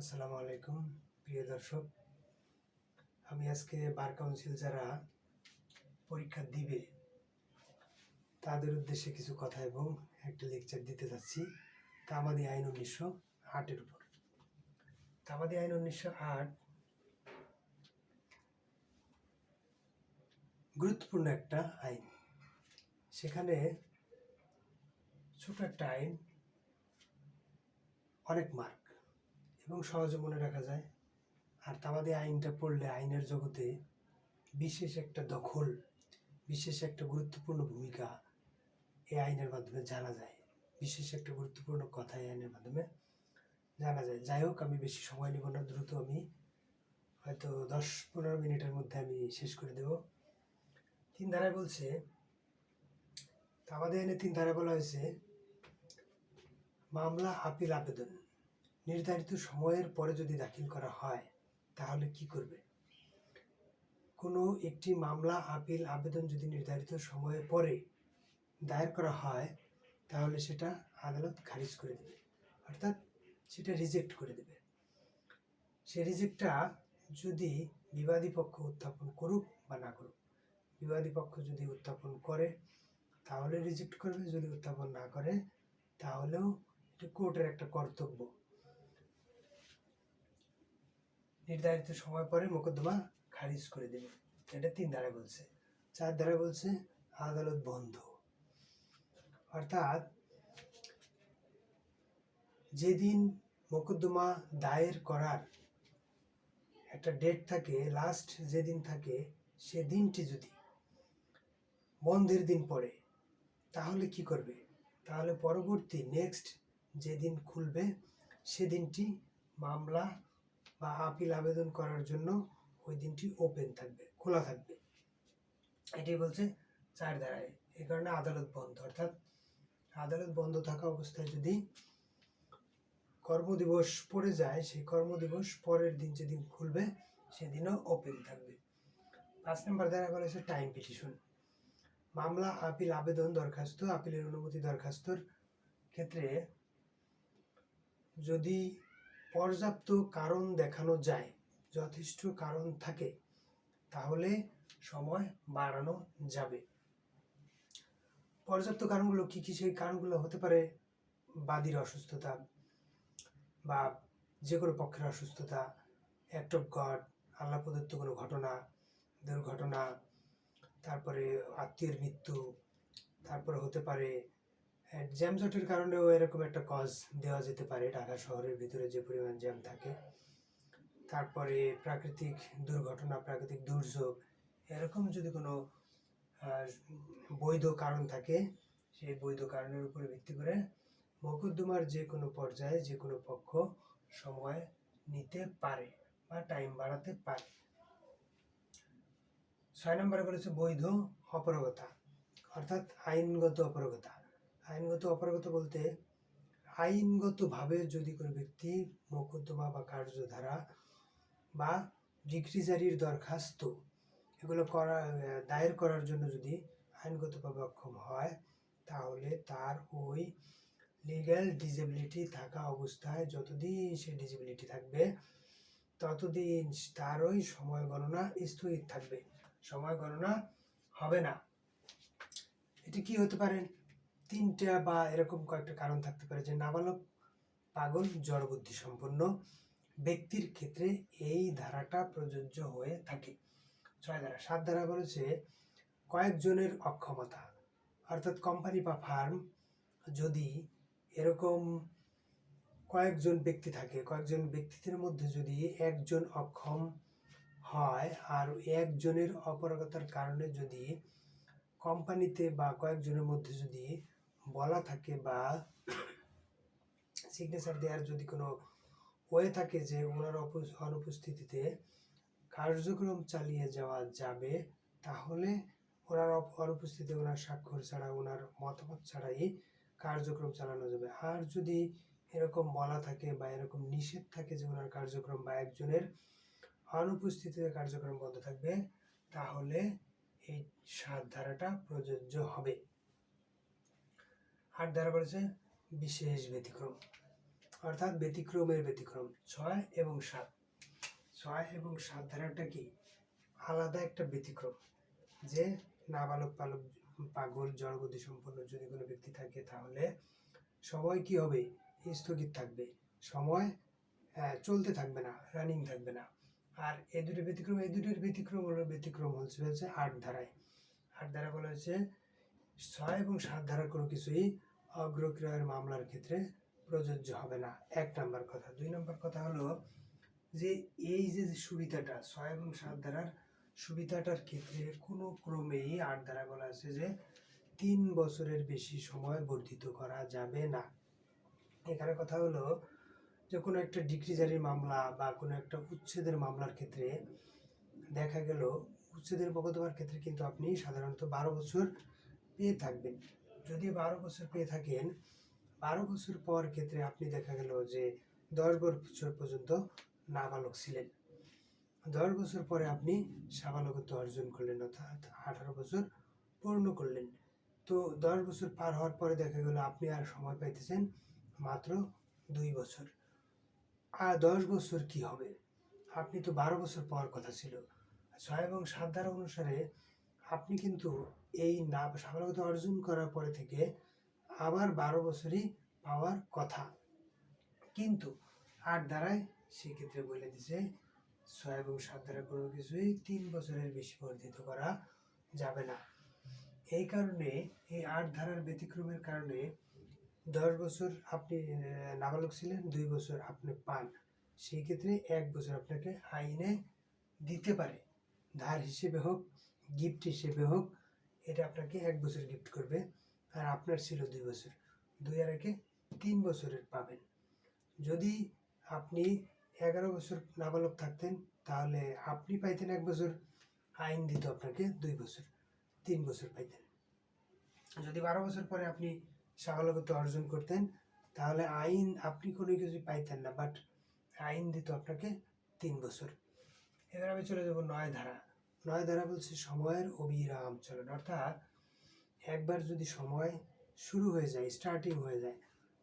আসসালামু আলাইকুম, প্রিয় দর্শক। আমি আজকে বার কাউন্সিল যারা পরীক্ষা দিবে, তাদের উদ্দেশ্যে কিছু কথা এবং একটা লেকচার দিতে যাচ্ছি। তামাদি আইন উনিশশো আটের উপর। তামাদি আইন উনিশশো আট গুরুত্বপূর্ণ একটা আইন। সেখানে ছোট একটা আইন, অনেক মার্ক। এবং সহজে মনে রাখা যায়। আর তামাদি আইনটা পড়লে আইনের জগতে বিশেষ একটা দখল, বিশেষ একটা গুরুত্বপূর্ণ ভূমিকা এই আইনের মাধ্যমে জানা যায়। বিশেষ একটা গুরুত্বপূর্ণ কথা এই আইনের মাধ্যমে জানা যায়। যাই হোক, আমি বেশি সময় নেব না, দ্রুত আমি হয়তো দশ পনেরো মিনিটের মধ্যে আমি শেষ করে দেব। তিন ধারায় বলছে তামাদি আইনে তিন ধারায় বলা হয়েছে, মামলা আপিল আবেদন। নির্ধারিত সময়ের পরে যদি দাখিল করা হয়, তাহলে কি করবে? কোনো একটি মামলা, আপিল, আবেদন যদি নির্ধারিত সময়ের পরে দায়ের করা হয়, তাহলে সেটা আদালত খারিজ করে দেবে। অর্থাৎ সেটা রিজেক্ট করে দেবে। সে রিজেক্টটা যদি বিবাদী পক্ষ উত্থাপন করুক বা না করুক, বিবাদী পক্ষ যদি উত্থাপন করে, তাহলে রিজেক্ট করবে, যদি উত্থাপন না করে, তাহলেও এটা কোর্টের একটা কর্তব্য। নির্ধারিত সময় পরে মোকদ্দমা খারিজ করে দেবে। এটা তিন ধারায় বলছে। চার ধারায় বলছে, আদালত বন্ধ। অর্থাৎ যেদিন মোকদ্দমা দায়ের করার একটা ডেট থাকে লাস্ট যেদিন থাকে, সে দিনটি যদি বন্ধের দিন পড়ে, তাহলে কি করবে? তাহলে পরবর্তী নেক্সট যেদিন খুলবে, সেদিনটি মামলা বা আপিল আবেদন করার জন্য ওই দিনটি ওপেন থাকবে, খোলা থাকবে। এটাই বলছে চার ধারায়। এই কারণে আদালত বন্ধ। অর্থাৎ আদালত বন্ধ থাকা অবস্থায় যদি কর্মদিবস পড়ে যায়, সেই কর্মদিবস পরের দিন যেদিন খুলবে, সেদিনও ওপেন থাকবে। পাঁচ নম্বর ধারা বলা হয়েছে টাইম পিটিশন মামলা, আপিল, আবেদন, দরখাস্ত, আপিলের অনুমতি, দরখাস্তর ক্ষেত্রে যদি পর্যাপ্ত কারণ দেখানো যায়, যথেষ্ট কারণ থাকে, তাহলে সময় বাড়ানো যাবে। পর্যাপ্ত কারণগুলো কি কি? সেই কারণগুলো হতে পারে বাদীর অসুস্থতা বা যে কোনো পক্ষের অসুস্থতা অ্যাক্ট অফ গড আল্লাহ প্রদত্ত কোনো ঘটনা, দুর্ঘটনা, তারপরে আত্মীয়ের মৃত্যু, তারপরে হতে পারে জ্যামজটের কারণেও এরকম একটা কজ দেওয়া যেতে পারে ঢাকা শহরের ভিতরে যে পরিমাণ জ্যাম থাকে। তারপরে প্রাকৃতিক দুর্ঘটনা, প্রাকৃতিক দুর্যোগ, এরকম যদি কোনো বৈধ কারণ থাকে, সেই বৈধ কারণের উপরে ভিত্তি করে মকদ্দমার যে কোনো পর্যায়ে, যে কোনো পক্ষ সময় নিতে পারে বা টাইম বাড়াতে পারে। ছয় নম্বরে বলেছে বৈধ অপরগতা, অর্থাৎ আইনগত অপরগতা। আইনগত অপরগতা বলতে, আইনগতভাবে যদি কোনো ব্যক্তি মোকদ্দমা বা কার্যধারা বা ডিগ্রি জারির দরখাস্ত এগুলো করা, দায়ের করার জন্য যদি আইনগতভাবে অক্ষম হয়, তাহলে তার ওই লিগ্যাল ডিজেবিলিটি থাকা অবস্থায় যতদিন সে ডিজেবিলিটি থাকবে, ততদিন তার ওই সময় গণনা স্থগিত থাকবে। সময় গণনা হবে না। এটি কি হতে পারে? তিনটা বা এরকম কয়েকটা কারণ থাকতে পারে যে নাবালক পাগল, জড়বুদ্ধি সম্পন্ন ব্যক্তির ক্ষেত্রে এই ধারাটা প্রযোজ্য হয়ে থাকে। ছয় ধারা, সাত ধারা বলেছে, কয়েকজনের অক্ষমতা, অর্থাৎ কোম্পানি বা ফার্ম যদি এরকম কয়েকজন ব্যক্তি থাকে, কয়েকজন ব্যক্তিদের মধ্যে যদি একজন অক্ষম হয় আর একজনের অপারগতার কারণে যদি কোম্পানিতে বা কয়েকজনের মধ্যে যদি বলা থাকে বা সিগনেচার দেওয়ার যদি কোনো ওয়ে থাকে যে ওনার অনুপস্থিতিতে কার্যক্রম চালিয়ে যাওয়া যাবে, তাহলে ওনার অনুপস্থিতিতে ওনার স্বাক্ষর ছাড়া, ওনার মতামত ছাড়াই কার্যক্রম চালানো যাবে। আর যদি এরকম বলা থাকে বা এরকম নিষেধ থাকে যে ওনার কার্যক্রম বা একজনের অনুপস্থিতিতে কার্যক্রম বন্ধ থাকবে, তাহলে এই সাত ধারাটা প্রযোজ্য হবে। আট ধারা বলেছে বিশেষ ব্যতিক্রম, অর্থাৎ ব্যতিক্রমের ব্যতিক্রম, ছয় এবং সাত। ছয় এবং সাত ধারাটা কি? আলাদা একটা ব্যতিক্রম যে নাবালক পালক পাগল জড়বুদ্ধি সম্পন্ন যদি কোনো ব্যক্তি থাকে, তাহলে সময় কি হবে? স্থগিত থাকবে। সময় চলতে থাকবে না রানিং থাকবে না। আর এই দুটো ব্যতিক্রম, এই দুটোর ব্যতিক্রম হলো, ব্যতিক্রম হচ্ছে হচ্ছে আট ধারায়। আট ধারা বলা হচ্ছে ছয় এবং সাত ধারার কোনো কিছুই অগ্রক্রিয়ার মামলার ক্ষেত্রে প্রযোজ্য হবে না। এক নম্বর কথা। দুই নম্বর কথা হলো যে, এই যে সুবিধাটা ছয় এবং সাত ধারার সুবিধাটার ক্ষেত্রে কোনো ক্রমেই আট ধারা বলা আছে যে, তিন বছরের বেশি সময় বর্ধিত করা যাবে না। এখানে কথা হলো যে, কোনো একটা ডিগ্রি জারির মামলা বা কোনো একটা উচ্ছেদের মামলার ক্ষেত্রে দেখা গেল, উচ্ছেদের মোকদ্দমার ক্ষেত্রে কিন্তু আপনি সাধারণত বারো বছর পেয়ে থাকবেন। যদি বারো বছর পেয়ে থাকেন, বারো বছর পর ক্ষেত্রে আপনি দেখা গেল যে দশ বছর পর্যন্ত নাবালক ছিলেন। দশ বছর পরে আপনি সাবালকত্ব অর্জন করলেন, অর্থাৎ আঠারো বছর পূর্ণ করলেন। তো দশ বছর পার হওয়ার পরে দেখা গেল আপনি আর সময় পাইতেছেন মাত্র দুই বছর। আর দশ বছর কি হবে? আপনি তো বারো বছর পাওয়ার কথা ছিল। ছয় এবং সাত ধারা অনুসারে আপনি কিন্তু এই না সাবালকতা অর্জন করার পরে থেকে আবার বারো বছরই পাওয়ার কথা। কিন্তু আট দ্বারায় সেক্ষেত্রে বলে দিছে, ছয় এবং সাত দ্বারা কোনো কিছুই তিন বছরের বেশি বর্ধিত করা যাবে না। এই কারণে, এই আট ধারার ব্যতিক্রমের কারণে দশ বছর আপনি নাবালক ছিলেন, দুই বছর আপনি পান। সেই ক্ষেত্রে এক বছর আপনাকে আইনে দিতে পারে। ধার হিসেবে হোক গিফট হিসেবে হোক, এটা আপনাকে এক বছর গিফট করবে, আর আপনার ছিল দুই বছর। দুই আর একে তিন বছরের পাবেন। যদি আপনি এগারো বছর নাবালক থাকতেন, তাহলে আপনি পাইতেন এক বছর, আইন দিত আপনাকে দুই বছর, তিন বছর পাইতেন। যদি বারো বছর পরে আপনি সাবালকত্ব অর্জন করতেন, তাহলে আইন আপনি কোনো কিছু পাইতেন না বাট আইন দিত আপনাকে তিন বছর। এবার আমি চলে যাব নয় ধারা। নয় ধারা বলছে সময়ের অবিরাম চলন। অর্থাৎ একবার যদি সময় শুরু হয়ে যায় স্টার্টিং হয়ে যায়,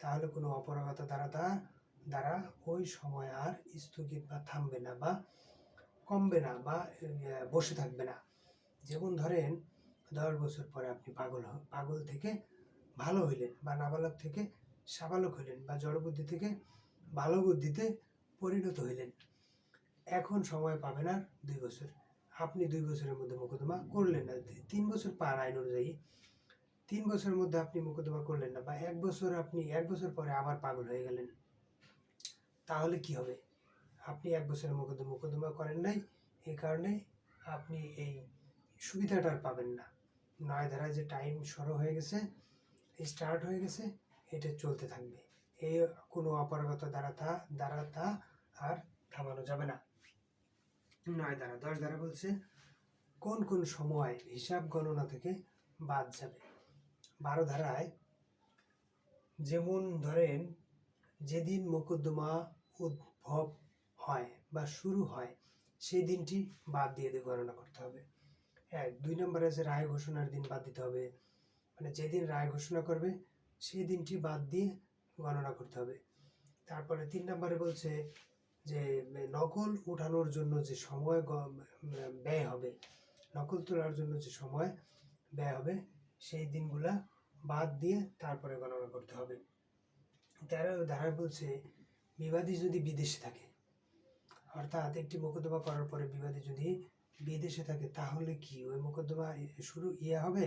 তাহলে কোনো অপরাগতা দ্বারা তা, দ্বারা ওই সময় আর স্থগিত বা থামবে না বা কমবে না বা বসে থাকবে না। যেমন ধরেন, দশ বছর পরে আপনি পাগল পাগল থেকে ভালো হইলেন বা নাবালক থেকে সাবালক হইলেন বা জড়বুদ্ধি থেকে ভালো বুদ্ধিতে পরিণত হইলেন। এখন সময় পাবেন আর দুই বছর। আপনি দুই বছরের মধ্যে মোকদ্দমা করলেন না। তিন বছর পার আইন অনুযায়ী তিন বছরের মধ্যে আপনি মোকদ্দমা করলেন না বা এক বছর আপনি, এক বছর পরে আবার পাগল হয়ে গেলেন। তাহলে কি হবে? আপনি এক বছরের মোকদ্দমা মোকদ্দমা করেন নাই এই কারণে আপনি এই সুবিধাটা আর পাবেন না। নয় ধারা যে টাইম সরো হয়ে গেছে, স্টার্ট হয়ে গেছে, এটা চলতে থাকবে। এই কোনো অপারগতা দ্বারা তা দ্বারা তা আর থামানো যাবে না। নয় ধারা দশ ধারা বলছে, কোন কোন সময় হিসাব গণনা থেকে বাদ যাবে? বারো ধারায়, যেমন ধরেন, যেদিন মোকদ্দমা উদ্ভব হয় বা শুরু হয় সেই দিনটি বাদ দিয়ে দিয়ে গণনা করতে হবে। এক, দুই নম্বরে আছে রায় ঘোষণার দিন বাদ দিতে হবে। মানে যেদিন রায় ঘোষণা করবে সেই দিনটি বাদ দিয়ে গণনা করতে হবে। তারপরে তিন নম্বরে বলছে যে নকল উঠানোর জন্য যে সময় ব্যয় হবে, নকল তোলার জন্য যে সময় ব্যয় হবে, সেই দিনগুলা বাদ দিয়ে তারপরে গণনা করতে হবে। তেরো ধারা বলছে, বিবাদী যদি বিদেশে থাকে, অর্থাৎ একটি মোকদ্দমা করার পরে বিবাদী যদি বিদেশে থাকে, তাহলে কি ওই মোকদ্দমা শুরু ইয়ে হবে?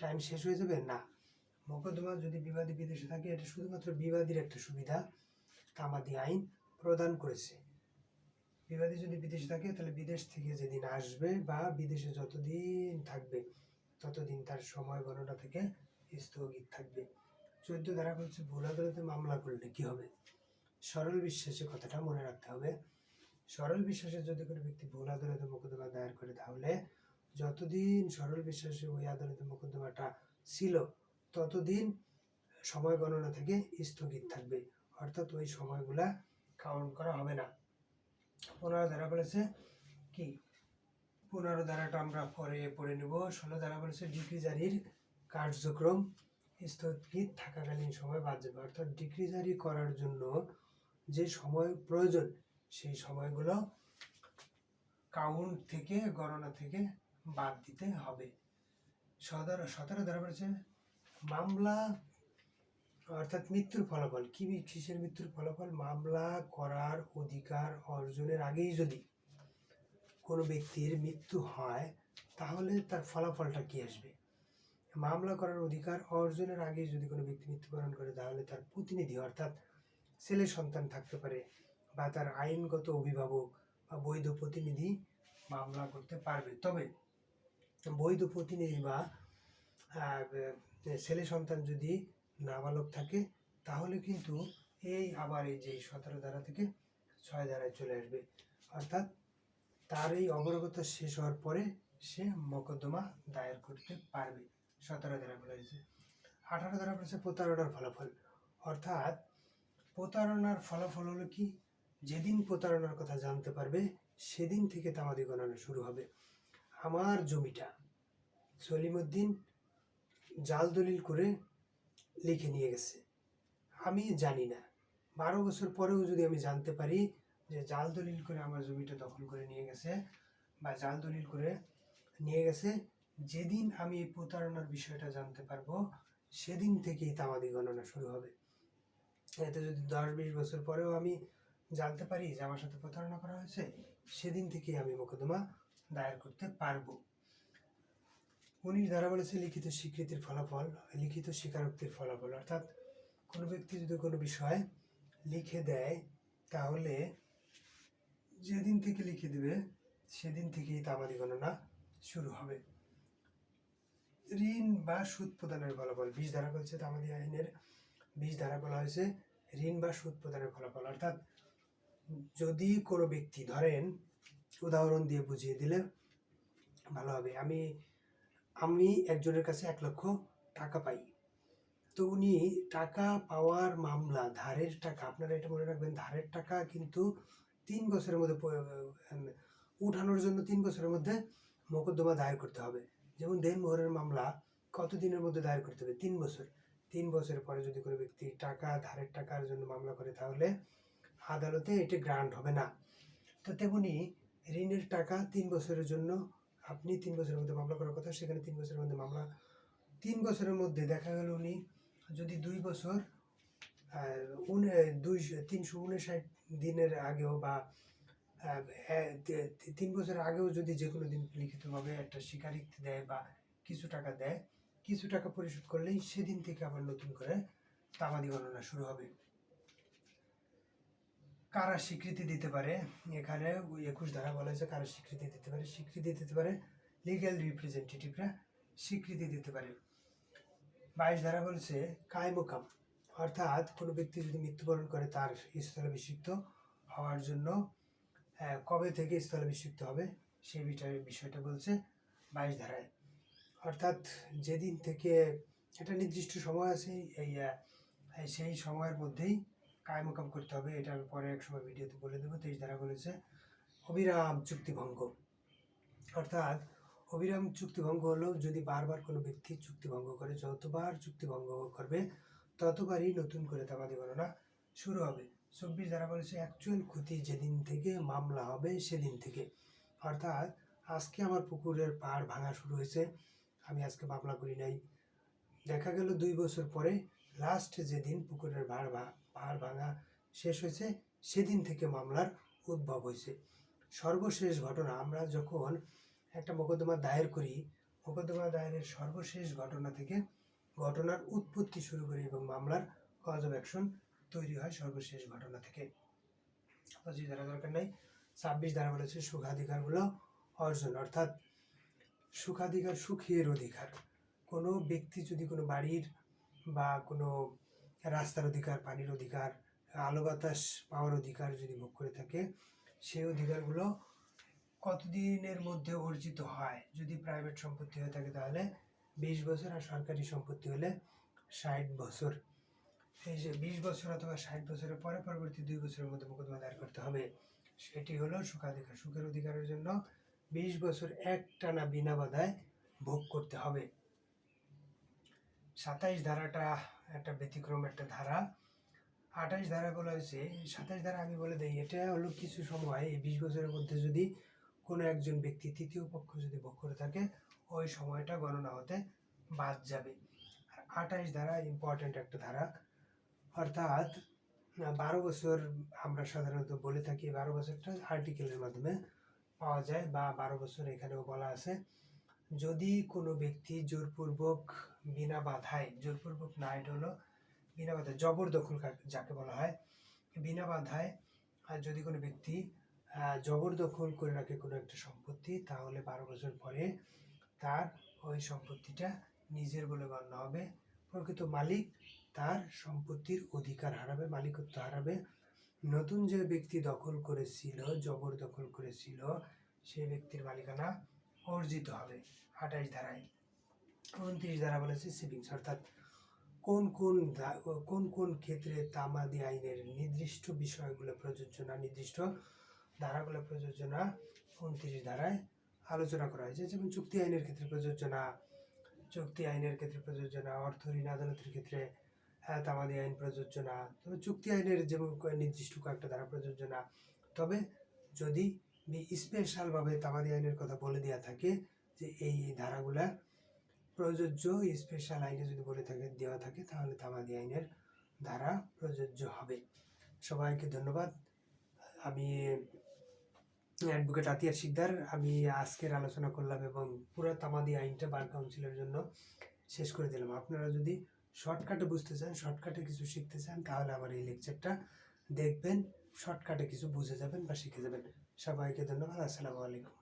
টাইম শেষ হয়ে যাবে? না। মোকদ্দমা যদি বিবাদী বিদেশে থাকে, এটা শুধুমাত্র বিবাদীর একটা সুবিধা, তামাদি আইন। প্রদান করেছে। বিবাদী যদি বিদেশে থাকে, তাহলে বিদেশ থেকে যেদিন আসবে বা বিদেশে যতদিন থাকবে, ততদিন তার সময় গণনা থেকে স্থগিত থাকবে। চোদ্দ ধারা বলছে, ভুল আদালতে মামলা করলে কি হবে? সরল বিশ্বাসে কথাটা মনে রাখতে হবে। সরল বিশ্বাসে যদি কোনো ব্যক্তি ভুল আদালতে মোকদ্দমা দায়ের করে, তাহলে যতদিন সরল বিশ্বাসে ওই আদালতে মোকদ্দমাটা ছিল, ততদিন সময় গণনা থেকে স্থগিত থাকবে। অর্থাৎ ওই সময়গুলা কাউন্ট করা হবে না। পনেরো ধারা বলেছে কি? পনেরো ধারাটা আমরা পরে পড়ে নেব। ষোলো ধারা বলেছে ডিগ্রি জারির কার্যক্রম স্থগিত থাকাকালীন সময় বাদ যাবে। অর্থাৎ ডিগ্রি জারি করার জন্য যে সময় প্রয়োজন, সেই সময়গুলো কাউন্ট থেকে, গণনা থেকে বাদ দিতে হবে। সদর সতেরো ধরা বলেছে মামলা অর্থাৎ মৃত্যুর ফলাফল। কি কিসের মৃত্যুর ফলাফল? মামলা করার অধিকার অর্জনের আগেই যদি কোনো ব্যক্তির মৃত্যু হয়, তাহলে তার ফলাফলটা কি আসবে? মামলা করার অধিকার অর্জনের আগেই যদি কোনো ব্যক্তি মৃত্যুবরণ করে, তাহলে তার প্রতিনিধি অর্থাৎ ছেলে সন্তান থাকতে পারে বা তার আইনগত অভিভাবক বা বৈধ প্রতিনিধি মামলা করতে পারবে। তবে বৈধ প্রতিনিধি বা ছেলে সন্তান যদি নাবালক থাকে, তাহলে কিন্তু এই আবার এই যে সতেরো ধারা থেকে ছয় ধারায় চলে আসবে। অর্থাৎ তার এই অবরগতা শেষ হওয়ার পরে সে মোকদ্দমা দায়ের করতে পারবে। সতেরো ধারা বলা হয়েছে। আঠারো ধারা বলেছে প্রতারণার ফলাফল। অর্থাৎ প্রতারণার ফলাফল হলো কি? যেদিন প্রতারণার কথা জানতে পারবে, সেদিন থেকে তামাদি গণনা শুরু হবে। আমার জমিটা সলিমুদ্দিন জাল দলিল করে লিখে নিয়ে গেছে। আমি জানি না। বারো বছর পরেও যদি আমি জানতে পারি যে জাল দলিল করে আমার জমিটা দখল করে নিয়ে গেছে বা জাল দলিল করে নিয়ে গেছে, যেদিন আমি এই প্রতারণার বিষয়টা জানতে পারব, সেদিন থেকেই তামাদি গণনা শুরু হবে। এতে যদি দশ বিশ বছর পরেও আমি জানতে পারি যে আমার সাথে প্রতারণা করা হয়েছে, সেদিন থেকেই আমি মোকদ্দমা দায়ের করতে পারব। উনিশ ধারা বলেছে লিখিত স্বীকৃতির ফলাফল, লিখিত স্বীকারোক্তির ফলাফল, অর্থাৎ কোনো ব্যক্তি যদি কোনো বিষয় লিখে দেয়, তাহলে যেদিন থেকে লিখে দেবে, সেদিন থেকেই তামাদি গণনা শুরু হবে। ঋণ বা সুদ প্রদানের ফলাফল, বিশ ধারা বলছে তামাদি আইনের, বিশ ধারা বলা হয়েছে ঋণ বা সুদ প্রদানের ফলাফল, অর্থাৎ যদি কোনো ব্যক্তি, ধরেন উদাহরণ দিয়ে বুঝিয়ে দিলে ভালো হবে। আমি আমি একজনের কাছে এক লক্ষ টাকা পাই। তো উনি টাকা পাওয়ার মামলা, ধারের টাকা, আপনারা এটা মনে রাখবেন, ধারের টাকা কিন্তু তিন বছরের মধ্যে উঠানোর জন্য তিন বছরের মধ্যে মোকদ্দমা দায়ের করতে হবে। যেমন দেনমোহরের মামলা কত দিনের মধ্যে দায়ের করতে হবে? তিন বছর। তিন বছর পরে যদি কোনো ব্যক্তি টাকা, ধারের টাকার জন্য মামলা করে, তাহলে আদালতে এটি গ্রান্ট হবে না। তো তেমনি ঋণের টাকা তিন বছরের জন্য আপনি তিন বছরের মধ্যে মামলা করার কথা, সেখানে তিন বছরের মধ্যে মামলা। তিন বছরের মধ্যে দেখা গেল উনি যদি দুই বছর দুই, তিনশো উনষাট দিনের আগেও বা তিন বছর আগেও যদি যে কোনো দিন লিখিতভাবে একটা স্বীকারোক্তি দেয় বা কিছু টাকা দেয়, কিছু টাকা পরিশোধ করলেই সেদিন থেকে আবার নতুন করে তামাদি গণনা শুরু হবে। কারা স্বীকৃতি দিতে পারে? এখানে একুশ ধারা বলা হয়েছে কারা স্বীকৃতি দিতে পারে? স্বীকৃতি দিতে পারে লিগ্যাল রিপ্রেজেন্টেটিভরা স্বীকৃতি দিতে পারে। বাইশ ধারা বলছে কায়মোকাম অর্থাৎ কোনো ব্যক্তি যদি মৃত্যুবরণ করে তার স্থলাভিষিক্ত হওয়ার জন্য কবে থেকে স্থলাভিষিক্ত হবে সেই বিষয়ে বিষয়টা বলছে বাইশ ধারায়। অর্থাৎ যেদিন থেকে একটা নির্দিষ্ট সময় আছে, এই সেই সময়ের মধ্যেই কায়মোকাম করতে হবে এটা আমি পরে এক সময় ভিডিওতে বলে দেবো, তেইশ ধারা বলেছে, অবিরাম চুক্তিভঙ্গ অর্থাৎ অবিরাম চুক্তিভঙ্গ হলো যদি বারবার কোনো ব্যক্তি চুক্তিভঙ্গ করে, যতবার চুক্তিভঙ্গ করবে, ততবারই নতুন করে তামাদি গণনা শুরু হবে। চব্বিশ ধারা বলেছে অ্যাকচুয়াল ক্ষতি যেদিন থেকে মামলা হবে, সেদিন থেকে। অর্থাৎ আজকে আমার পুকুরের পাড় ভাঙা শুরু হয়েছে, আমি আজকে মামলা করি নাই। দেখা গেল দুই বছর পরে লাস্ট যেদিন পুকুরের ভাড় ভাড় ভাঙা শেষ হয়েছে, সেদিন থেকে মামলার উদ্ভব হয়েছে। সর্বশেষ ঘটনা, আমরা যখন একটা মোকদ্দমা দায়ের করি, মোকদ্দমা দায়েরের সর্বশেষ ঘটনা থেকে ঘটনার উৎপত্তি শুরু করি এবং মামলার কজ অফ অ্যাকশন তৈরি হয় সর্বশেষ ঘটনা থেকে। পঁচিশ ধারা দরকার নেই। ছাব্বিশ ধারা বলেছে সুখাধিকারগুলো অর্জন, অর্থাৎ সুখাধিকার সুখের অধিকার। কোনো ব্যক্তি যদি কোনো বাড়ির বা কোনো রাস্তার অধিকার, পানির অধিকার আলো বাতাস পাওয়ার অধিকার যদি ভোগ করে থাকে, সেই অধিকারগুলো কতদিনের মধ্যে অর্জিত হয়? যদি প্রাইভেট সম্পত্তি হয়ে থাকে তাহলে বিশ বছর আর সরকারি সম্পত্তি হলে ষাট বছর। এই যে বিশ বছর অথবা ষাট বছরের পরে পরবর্তী দুই বছরের মধ্যে মোকদ্দমা দায়ের করতে হবে, সেটি হলো সুখাধিকার। সুখের অধিকারের জন্য বিশ বছর এক টানা বিনা বাধায় ভোগ করতে হবে। সাতাইশ ধারাটা একটা ব্যতিক্রম, একটা ধারা। আঠাশ ধারা বলা হয়েছে। সাতাইশ ধারা আমি বলে দিই, এটা হলো কিছু সময়, এই বিশ বছরের মধ্যে যদি কোনো একজন ব্যক্তি তৃতীয় পক্ষ যদি ভোগ করে থাকে, ওই সময়টা গণনা হতে বাদ যাবে। আর আঠাশ ধারা ইম্পর্ট্যান্ট একটা ধারা। অর্থাৎ বারো বছর আমরা সাধারণত বলে থাকি, বারো বছরটা আর্টিকেলের মাধ্যমে পাওয়া যায় বা বারো বছর এখানেও বলা আছে। যদি কোনো ব্যক্তি জোরপূর্বক বিনা বাধায় জোরপূর্বক না এটা হলো বিনা বাধায় জবরদখল যাকে বলা হয়। বিনা বাধায় আর যদি কোনো ব্যক্তি জবরদখল করে রাখে কোনো একটা সম্পত্তি, তাহলে বারো বছর পরে তার ওই সম্পত্তিটা নিজের বলে গণ্য হবে। প্রকৃত মালিক তার সম্পত্তির অধিকার হারাবে, মালিকত্ব হারাবে। নতুন যে ব্যক্তি দখল করেছিল, জবরদখল করেছিল সেই ব্যক্তির মালিকানা অর্জিত হবে আঠাইশ ধারায়। উনত্রিশ ধারা বলেছে সেভিংস অর্থাৎ কোন কোন কোন কোন ক্ষেত্রে তামাদি আইনের নির্দিষ্ট বিষয়গুলো প্রযোজ্য না নির্দিষ্ট ধারাগুলো প্রযোজ্য না উনত্রিশ ধারায় আলোচনা করা হয়েছে। যেমন চুক্তি আইনের ক্ষেত্রে প্রযোজ্য না চুক্তি আইনের ক্ষেত্রে প্রযোজ্য না অর্থ ঋণ আদালতের ক্ষেত্রে হ্যাঁ তামাদি আইন প্রযোজ্য না তবে চুক্তি আইনের যেমন নির্দিষ্ট কয়েকটা ধারা প্রযোজ্য না তবে যদি স্পেশালভাবে তামাদি আইনের কথা বলে দেওয়া থাকে যে এই ধারাগুলা প্রযোজ্য স্পেশাল আইনে যদি বলে থাকে, দেওয়া থাকে, তাহলে তামাদি আইনের ধারা প্রযোজ্য হবে। সবাইকে ধন্যবাদ। আমি অ্যাডভোকেট আতিয়ার শিকদার। আমি আজকের আলোচনা করলাম এবং পুরো তামাদি আইনটা বার কাউন্সিলের জন্য শেষ করে দিলাম। আপনারা যদি শর্টকাটে বুঝতে চান শর্টকাটে কিছু শিখতে চান, তাহলে আমার এই লেকচারটা দেখবেন শর্টকাটে কিছু বুঝে যাবেন বা শিখে যাবেন। সবাইকে ধন্যবাদ। আসসালামু আলাইকুম।